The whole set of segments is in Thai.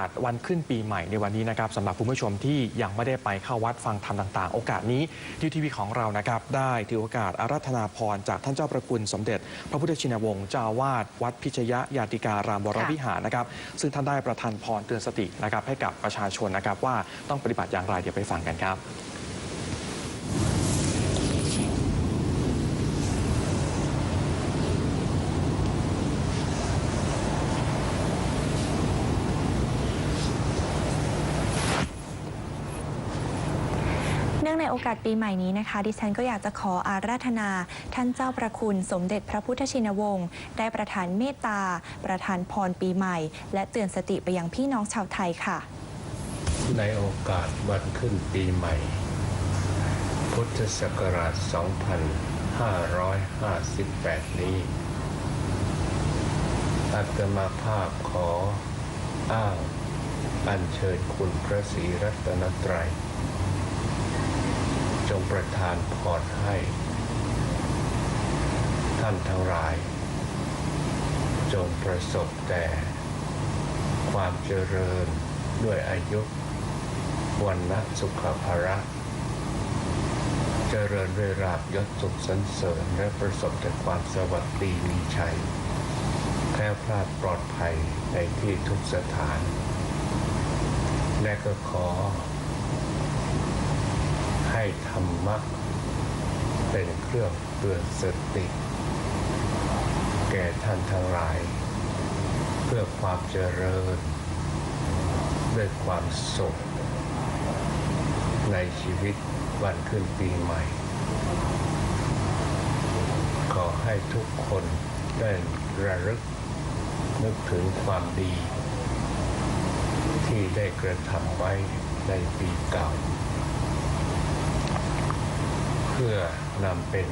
าสวันขึ้นปีใหม่ในวันนี้นะครับสำหรับคุณผู้ชมที่ยังไม่ได้ไปเข้าวัดฟังธรรมต่าง ๆ โอกาสนี้ทีทีวีของเรานะครับได้ถือโอกาสอารัธนาพรจากท่านเจ้าประคุณสมเด็จ พระพุทธชินวงศ์เจ้าวาดวัดพิชยยาติการามวรวิหารนะครับ ซึ่งท่านได้ประทานพรเตือนสตินะครับให้กับประชาชนนะครับว่าต้องปฏิบัติอย่างไรเดี๋ยวไปฟังกันครับ ในโอกาสปีใหม่นี้นะคะ ดิฉันก็อยากจะขออาราธนา ท่านเจ้าประคุณสมเด็จพระพุทธชินวงศ์ได้ประทานเมตตา ประทานพรปีใหม่ และเตือนสติไปยังพี่น้องชาวไทยค่ะ ในโอกาสวันขึ้นปีใหม่ พุทธศักราช 2558 นี้อัตมาภาพขออ้างอัญเชิญคุณพระศรีรัตนตรัย จงประทานพรให้ ท่านทั้งหลาย จงประสบแต่ความเจริญด้วยอายุวันนะสุขภาระเจริญด้วยราบยศสุขสันเสริญและประสบแต่ความสวัสดีมีชัยแคล้วคลาดปลอดภัยในที่ทุกสถาน และก็ขอ ให้ธรรมะเป็นเครื่องเตือนสติ แก่ท่านทั้งหลาย เพื่อความเจริญ ด้วยความสุข ในชีวิตวันขึ้นปีใหม่ ขอให้ทุกคนได้ระลึกนึกถึงความดี ที่ได้กระทำไว้ในปีเก่า พื่อนำเป็น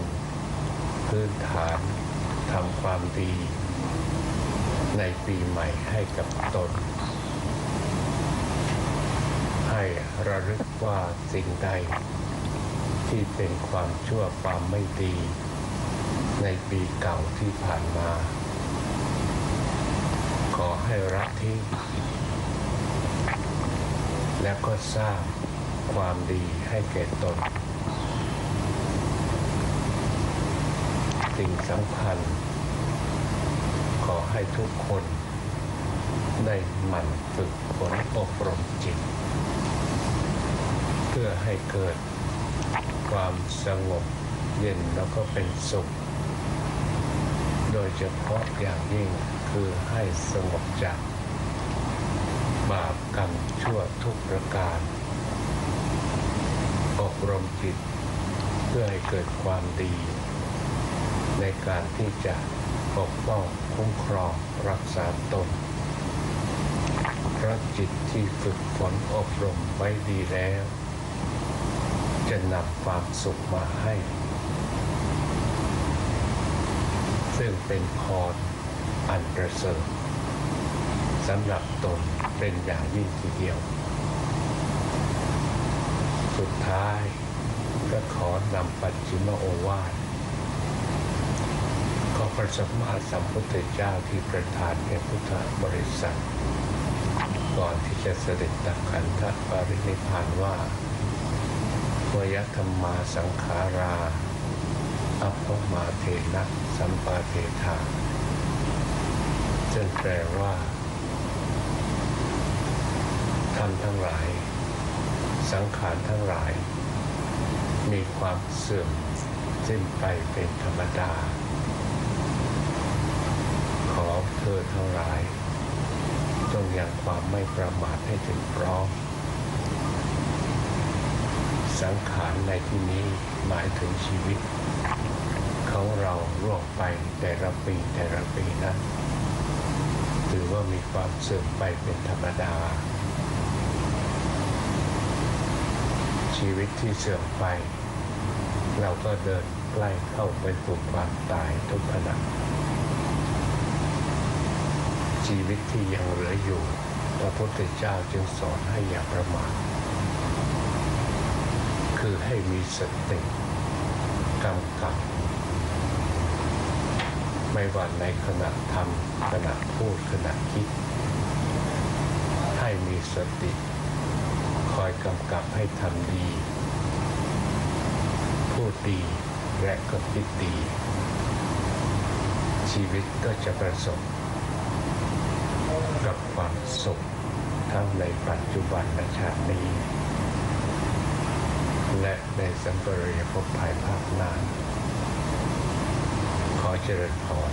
พื้นฐานทำความดี ในปีใหม่ให้กับตน ให้ระลึกว่าสิ่งใด ที่เป็นความชั่วความไม่ดี ในปีเก่าที่ผ่านมา ขอให้ละทิ้งและก็สร้างความดีให้แก่ตน สิ่งสำคัญ ขอให้ทุกคนได้หมั่นฝึกฝนอบรมจิต เพื่อให้เกิดความสงบเย็นแล้วก็เป็นสุข โดยเฉพาะอย่างยิ่งคือให้สงบจากบาปกรรมชั่วทุกประการ อบรมจิต เพื่อให้เกิดความดี ในการที่จะปกป้องคุ้มครองรักษาตนเพราะจิตที่ฝึกฝนอบรมไว้ดีแล้ว จะนำความสุขมาให้ ซึ่งเป็นพรอันประเสริฐสำหรับตนเป็นอย่างยิ่งทีเดียว สุดท้ายก็ขอนำปัจฉิมโอวาท ระสัมมาสัมพุทธเจ้าที่ประทานแก่พุทธบริษัท ก่อนที่จะเสด็จดับขันธปรินิพานว่าวยธรรมาสังขารา อัปปมาเทนะสัมปาเทธาซึ่งแปลว่าทำทั้งหลาย สังขารทั้งหลาย มีความเสื่อมสิ้นไปเป็นธรรมดา ขอเธอ ทั้งหลาย จงยังความไม่ประมาทให้ถึงพร้อมสังขารในที่นี้หมายถึงชีวิต ของเราล่วงไปแต่ละปีแต่ละปีนะถือว่ามีความเสื่อมไปเป็นธรรมดา ชีวิตที่เสื่อมไป เราก็เดินใกล้เข้าไปสู่ความตายทุกขณะ ชีวิตที่ยังเหลืออยู่ พระพุทธเจ้าจึงสอนให้อย่าประมาทคือให้มีสติกำกับไม่ว่าในขณะทำขณะพูดขณะคิด ให้มีสติ คอยกำกับให้ทำดี พูดดีและก็คิดดี ชีวิตก็จะประสบ กับความสุขทั้งในปัจจุบันและชาตินี้ และในสัมปรายภพภายภาคหน้าขอเจริญพร